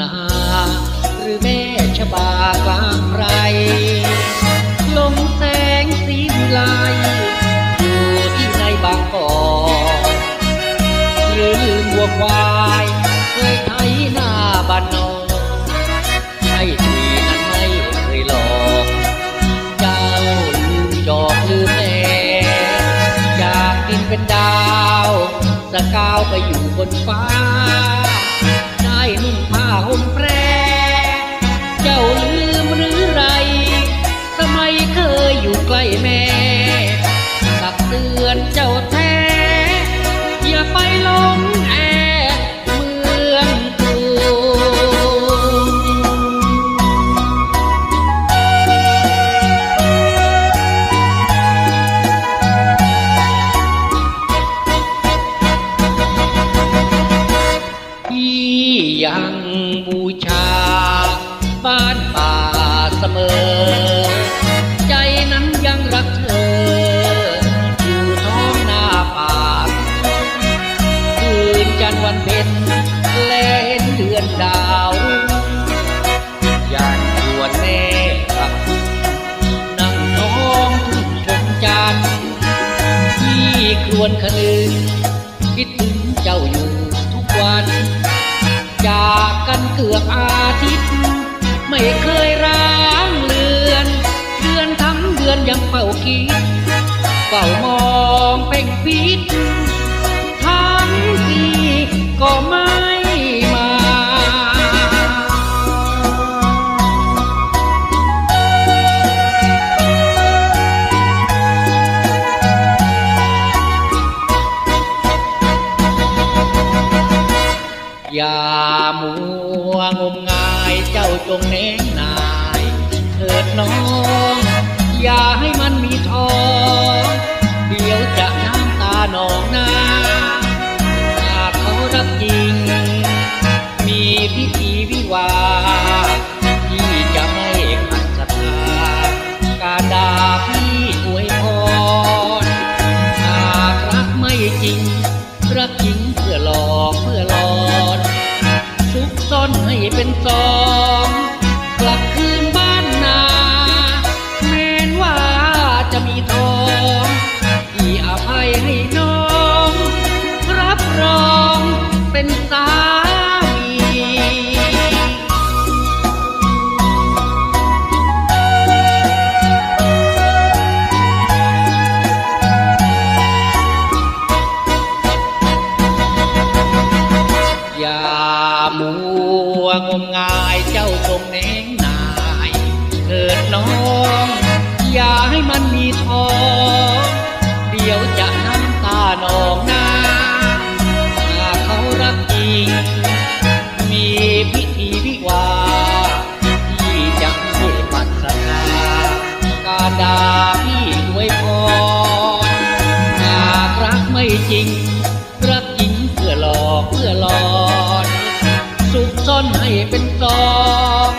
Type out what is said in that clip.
นา หรือแม่ชบาบางไรลงแสงสีลายอยู่ที่ในบางกอกหรือหัวควายเคยไถหน้าบ้านนอกให้ทีนั้นไม่เคยหลอกเจ้าลืมจอกลืมแม่จากดินเป็นดาวสกาวไปอยู่บนฟ้า ห่มแพรเจ้าลืมหรือไรสมัยเคยอยู่ใกล้แม่ ตักเตือนเจ้าแท้ อย่าไปลงแอเมืองกรุงที่ยัง บูชา บ้านป่าเสมอ ใจนั้นยังรักเธอ อยู่ท้องหน้าป่า คืนจันวันเพ็ญแลเห็นเดือนดาวยานชวนแม่ับนั่งท้องทุ่งชมจันทร์ที่ครวนคะนึง กันเกือบอาทิตย์ ไม่เคยร้างเลือน เดือนทั้งเดือนยังเฝ้าคิด อย่ามัวงมงายเจ้าจงเน้นนายเถิดน้อง ใให้มันมีท้อเดี๋ยวจะน้ำตาหนองนาถ้าเขารักจริง มีพิธีวิวา ที่จะให้ปัสนาการดาพี่อวยพรหากรักไม่จริง รักจริงเพื่อหลอกเพื่อหลอน สุขซ่อนให้เป็นซอง